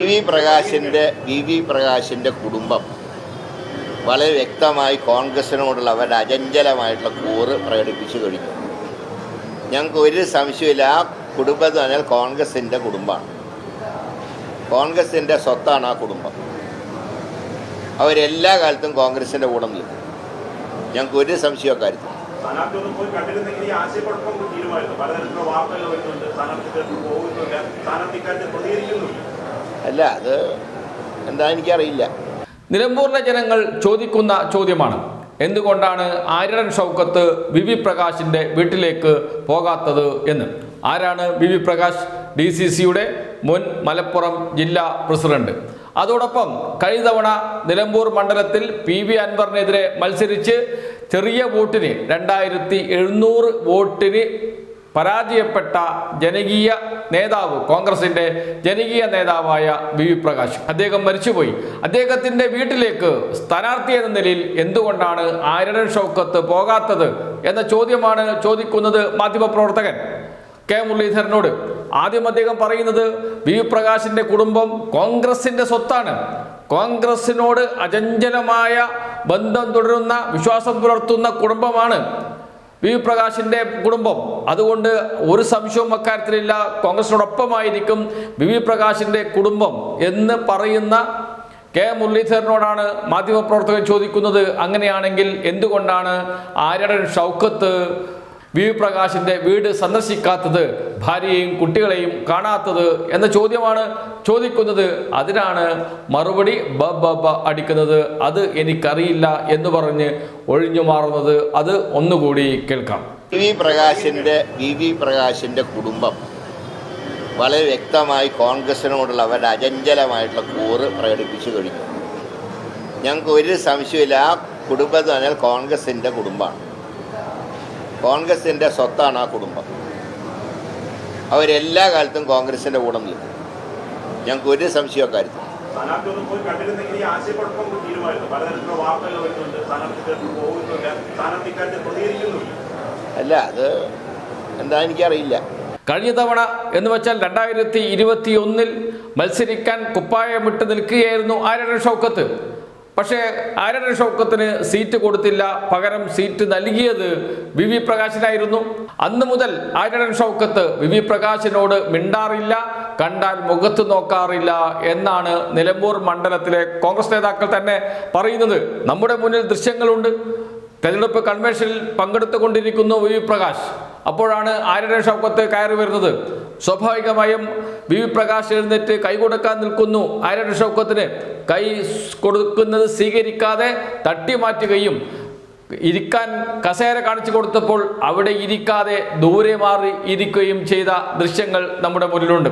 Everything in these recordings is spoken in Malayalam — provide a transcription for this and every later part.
വി പ്രകാശിന്റെ വി വി പ്രകാശിന്റെ കുടുംബം വളരെ വ്യക്തമായി കോൺഗ്രസിനോടുള്ള അവരുടെ അചഞ്ചലമായിട്ടുള്ള കൂറ് പ്രകടിപ്പിച്ചു കഴിഞ്ഞു. ഞങ്ങൾക്ക് ഒരു സംശയമില്ല ആ കുടുംബം എന്ന് പറഞ്ഞാൽ കോൺഗ്രസിന്റെ കുടുംബമാണ്. കോൺഗ്രസിന്റെ സ്വത്താണ് ആ കുടുംബം. അവരെല്ലാ കാലത്തും കോൺഗ്രസിന്റെ കൂടെ നിൽക്കും. ഞങ്ങൾക്ക് ഒരു സംശയമൊക്കെ കാര്യത്തിൽ സ്ഥാനാർത്ഥി ഒന്നും പോയി കണ്ടിരുന്നെങ്കിൽ ഈ ആശയക്കുഴപ്പം തീരുമായിരുന്നു പലതരത്തിലുള്ള വാർത്തകൾ വരുന്നുണ്ട്. സ്ഥാനാർത്ഥി അല്ല അത് എന്താ എനിക്കറിയില്ല. നിലമ്പൂരിലെ ജനങ്ങൾ ചോദിക്കുന്ന ചോദ്യമാണ് എന്തുകൊണ്ടാണ് ആര്യടൻ ഷൗക്കത്ത് വി വി പ്രകാശിന്റെ വീട്ടിലേക്ക് പോകാത്തത് എന്ന്? ആരാണ് V V Prakash? D C സിയുടെ മുൻ മലപ്പുറം ജില്ലാ പ്രസിഡന്റ്. അതോടൊപ്പം കഴിഞ്ഞ തവണ നിലമ്പൂർ മണ്ഡലത്തിൽ പി വി അൻവറിനെതിരെ മത്സരിച്ച് ചെറിയ വോട്ടിന് രണ്ടായിരത്തി എഴുന്നൂറ് വോട്ടിന് പരാജയപ്പെട്ട ജനകീയ നേതാവ് കോൺഗ്രസിന്റെ ജനകീയ നേതാവായ വി വി പ്രകാശ്. അദ്ദേഹം മരിച്ചുപോയി. അദ്ദേഹത്തിന്റെ വീട്ടിലേക്ക് സ്ഥാനാർത്ഥി എന്ന നിലയിൽ എന്തുകൊണ്ടാണ് ആര്യടൻ ഷൗക്കത്ത് പോകാത്തത് എന്ന ചോദ്യമാണ് ചോദിക്കുന്നത് മാധ്യമപ്രവർത്തകൻ കെ മുരളീധരനോട്. ആദ്യം അദ്ദേഹം പറയുന്നത് വി വി പ്രകാശിന്റെ കുടുംബം കോൺഗ്രസിന്റെ സ്വത്താണ്. കോൺഗ്രസിനോട് അചഞ്ചലമായ ബന്ധം തുടരുന്ന വിശ്വാസം പുലർത്തുന്ന കുടുംബമാണ് വി പ്രകാശിന്റെ കുടുംബം. അതുകൊണ്ട് ഒരു സംശയവും അക്കാര്യത്തിലില്ല. കോൺഗ്രസിനോടൊപ്പമായിരിക്കും വി വി പ്രകാശിന്റെ കുടുംബം എന്ന് പറയുന്ന കെ മുരളീധരനോടാണ് മാധ്യമപ്രവർത്തകൻ ചോദിക്കുന്നത്. അങ്ങനെയാണെങ്കിൽ എന്തുകൊണ്ടാണ് ആര്യടൻ ഷൗക്കത്ത് വി പ്രകാശിന്റെ വീട് സന്ദർശിക്കാത്തത് ഭാര്യയെയും കുട്ടികളെയും കാണാത്തത് എന്ന ചോദ്യമാണ് ചോദിക്കുന്നത്. അതിനാണ് മറുപടി ബ ബ അടിക്കുന്നത്. അത് എനിക്കറിയില്ല എന്ന് പറഞ്ഞ് ഒഴിഞ്ഞു മാറുന്നത്. അത് ഒന്നുകൂടി കേൾക്കാം. വി പ്രകാശിന്റെ വി വി പ്രകാശിന്റെ കുടുംബം വളരെ വ്യക്തമായി കോൺഗ്രസിനോടുള്ള അവരുടെ അചഞ്ചലമായിട്ടുള്ള കൂറ് പ്രകടിപ്പിച്ചു കഴിഞ്ഞു. ഞങ്ങൾക്ക് ഒരു സംശയമില്ല ആ കുടുംബം എന്ന് പറഞ്ഞാൽ കോൺഗ്രസിന്റെ കുടുംബമാണ്. കോൺഗ്രസിന്റെ സ്വത്താണ് ആ കുടുംബം. അവരെല്ലാ കാലത്തും കോൺഗ്രസിന്റെ കൂടെ നിൽക്കും. ഞങ്ങൾക്ക് ഒരു സംശയമൊക്കെ ആയിരുന്നു അല്ല അത് എന്താ എനിക്കറിയില്ല. കഴിഞ്ഞ തവണ എന്ന് വെച്ചാൽ രണ്ടായിരത്തി ഇരുപത്തി ഒന്നിൽ മത്സരിക്കാൻ കുപ്പായമിട്ട് നിൽക്കുകയായിരുന്നു ആരുടെ ഷൗക്കത്ത്. പക്ഷേ ആര്യടൻ ഷൗക്കത്തിന് സീറ്റ് കൊടുത്തില്ല. പകരം സീറ്റ് നൽകിയത് വി വി പ്രകാശിനായിരുന്നു. അന്ന് മുതൽ ആര്യടൻ ഷൗക്കത്ത് വി വി പ്രകാശിനോട് മിണ്ടാറില്ല കണ്ടാൽ മുഖത്ത് നോക്കാറില്ല എന്നാണ് നിലമ്പൂർ മണ്ഡലത്തിലെ കോൺഗ്രസ് നേതാക്കൾ തന്നെ പറയുന്നത്. നമ്മുടെ മുന്നിൽ ദൃശ്യങ്ങളുണ്ട്. തെരഞ്ഞെടുപ്പ് കൺവെൻഷനിൽ പങ്കെടുത്തുകൊണ്ടിരിക്കുന്നു വി വി പ്രകാശ്. അപ്പോഴാണ് ആരുടെ ഷൗക്കത്ത് കയറി വരുന്നത്. സ്വാഭാവികമായും വി വി പ്രകാശ് എഴുന്നേറ്റ് കൈ കൊടുക്കാൻ നിൽക്കുന്നു. ആരുടെ ഷൗക്കത്തിന് കൈ കൊടുക്കുന്നത് സ്വീകരിക്കാതെ തട്ടി മാറ്റുകയും ഇരിക്കാൻ കസേര കാണിച്ചു കൊടുത്തപ്പോൾ അവിടെ ഇരിക്കാതെ ദൂരെ മാറി ഇരിക്കുകയും ചെയ്ത ദൃശ്യങ്ങൾ നമ്മുടെ മുന്നിലുണ്ട്.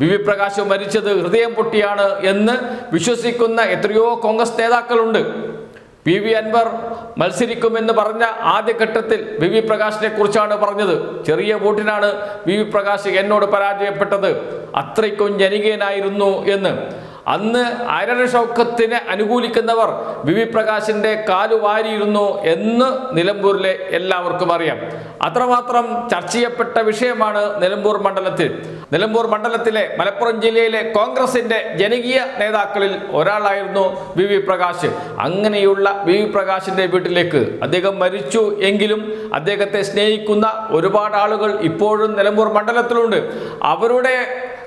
വി വി പ്രകാശ് മരിച്ചത് ഹൃദയം പൊട്ടിയാണ് എന്ന് വിശ്വസിക്കുന്ന എത്രയോ കോൺഗ്രസ് നേതാക്കളുണ്ട്. പി വി അൻവർ മത്സരിക്കുമെന്ന് പറഞ്ഞ ആദ്യഘട്ടത്തിൽ വി വി പ്രകാശിനെ കുറിച്ചാണ് പറഞ്ഞത്. ചെറിയ വോട്ടിനാണ് വി വി പ്രകാശ് എന്നോട് പരാജയപ്പെട്ടത്. അത്രയ്ക്കും ജനകീയനായിരുന്നു എന്ന്. അന്ന് അരര ഷൗക്കത്തിനെ അനുകൂലിക്കുന്നവർ വി വി പ്രകാശിന്റെ കാലു വാരിയിരുന്നു എന്ന് നിലമ്പൂരിലെ എല്ലാവർക്കും അറിയാം. അത്രമാത്രം ചർച്ച ചെയ്യപ്പെട്ട വിഷയമാണ് നിലമ്പൂർ മണ്ഡലത്തിൽ. നിലമ്പൂർ മണ്ഡലത്തിലെ മലപ്പുറം ജില്ലയിലെ കോൺഗ്രസിന്റെ ജനകീയ നേതാക്കളിൽ ഒരാളായിരുന്നു വി വി പ്രകാശ്. അങ്ങനെയുള്ള വി വി പ്രകാശിന്റെ വീട്ടിലേക്ക് അദ്ദേഹം മരിച്ചു എങ്കിലും അദ്ദേഹത്തെ സ്നേഹിക്കുന്ന ഒരുപാട് ആളുകൾ ഇപ്പോഴും നിലമ്പൂർ മണ്ഡലത്തിലുണ്ട്. അവരുടെ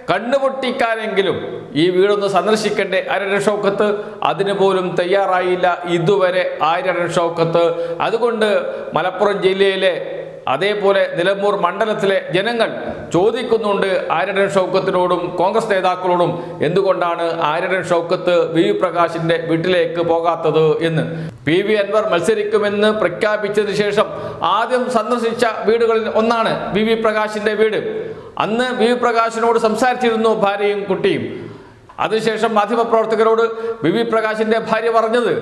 കണ്ണുപൊട്ടിക്കാനെങ്കിലും ഈ വീടൊന്ന് സന്ദർശിക്കട്ടെ. ആര്യടൻ ഷൗക്കത്ത് അതിന് പോലും തയ്യാറായില്ല. ഇതുവരെ ആര്യടൻ ഷൗക്കത്ത്. അതുകൊണ്ട് മലപ്പുറം ജില്ലയിലെ അതേപോലെ നിലമ്പൂർ മണ്ഡലത്തിലെ ജനങ്ങൾ ചോദിക്കുന്നുണ്ട് ആര്യടൻ ഷൗക്കത്തിനോടും കോൺഗ്രസ് നേതാക്കളോടും എന്തുകൊണ്ടാണ് ആര്യടൻ ഷൗക്കത്ത് വി വി പ്രകാശിന്റെ വീട്ടിലേക്ക് പോകാത്തത് എന്ന്. പി വി അൻവർ മത്സരിക്കുമെന്ന് പ്രഖ്യാപിച്ചതിന് ശേഷം ആദ്യം സന്ദർശിച്ച വീടുകളിൽ ഒന്നാണ് വി വി പ്രകാശിന്റെ വീട്. അന്ന് വി വി പ്രകാശിനോട് സംസാരിച്ചിരുന്നു ഭാര്യയും കുട്ടിയും. അതിനുശേഷം മാധ്യമപ്രവർത്തകരോട് വി വി പ്രകാശിന്റെ ഭാര്യ പറഞ്ഞത്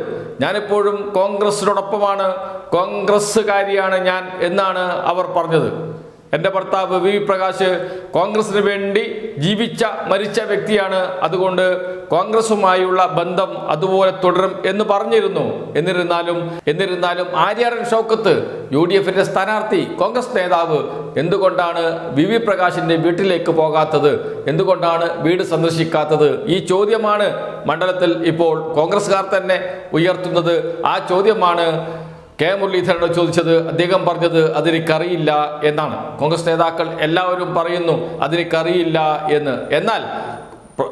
ഞാനിപ്പോഴും കോൺഗ്രസിനോടൊപ്പമാണ് കോൺഗ്രസ്സുകാരിയാണ് ഞാൻ എന്നാണ് അവർ പറഞ്ഞത്. എന്റെ ഭർത്താവ് വി വി പ്രകാശ് കോൺഗ്രസിന് വേണ്ടി ജീവിച്ച മരിച്ച വ്യക്തിയാണ്. അതുകൊണ്ട് കോൺഗ്രസുമായുള്ള ബന്ധം അതുപോലെ തുടരും എന്ന് പറഞ്ഞിരുന്നു. എന്നിരുന്നാലും എന്നിരുന്നാലും ആര്യാടൻ ഷൗക്കത്ത് യു ഡി എഫിന്റെ സ്ഥാനാർത്ഥി കോൺഗ്രസ് നേതാവ് എന്തുകൊണ്ടാണ് വി വി പ്രകാശിന്റെ വീട്ടിലേക്ക് പോകാത്തത്? എന്തുകൊണ്ടാണ് വീട് സന്ദർശിക്കാത്തത്? ഈ ചോദ്യമാണ് മണ്ഡലത്തിൽ ഇപ്പോൾ കോൺഗ്രസ്സുകാർ തന്നെ ഉയർത്തുന്നത്. ആ ചോദ്യമാണ് കെ മുരളീധരനോട് ചോദിച്ചത്. അദ്ദേഹം പറഞ്ഞത് അതെനിക്കറിയില്ല എന്നാണ്. കോൺഗ്രസ് നേതാക്കൾ എല്ലാവരും പറയുന്നു അതെനിക്കറിയില്ല എന്ന്. എന്നാൽ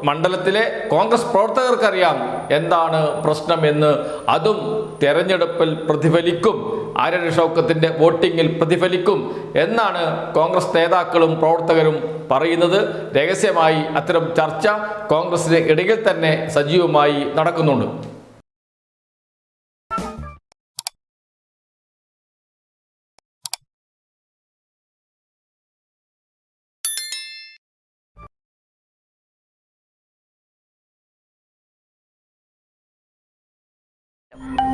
മണ്ഡലത്തിലെ കോൺഗ്രസ് പ്രവർത്തകർക്കറിയാം എന്താണ് പ്രശ്നമെന്ന്. അതും തെരഞ്ഞെടുപ്പിൽ പ്രതിഫലിക്കും. ആര്യ ഷൗക്കത്തിന്റെ വോട്ടിങ്ങിൽ പ്രതിഫലിക്കും എന്നാണ് കോൺഗ്രസ് നേതാക്കളും പ്രവർത്തകരും പറയുന്നത്. രഹസ്യമായി അത്തരം ചർച്ച കോൺഗ്രസിന് ഇടയിൽ തന്നെ സജീവമായി നടക്കുന്നുണ്ട്. you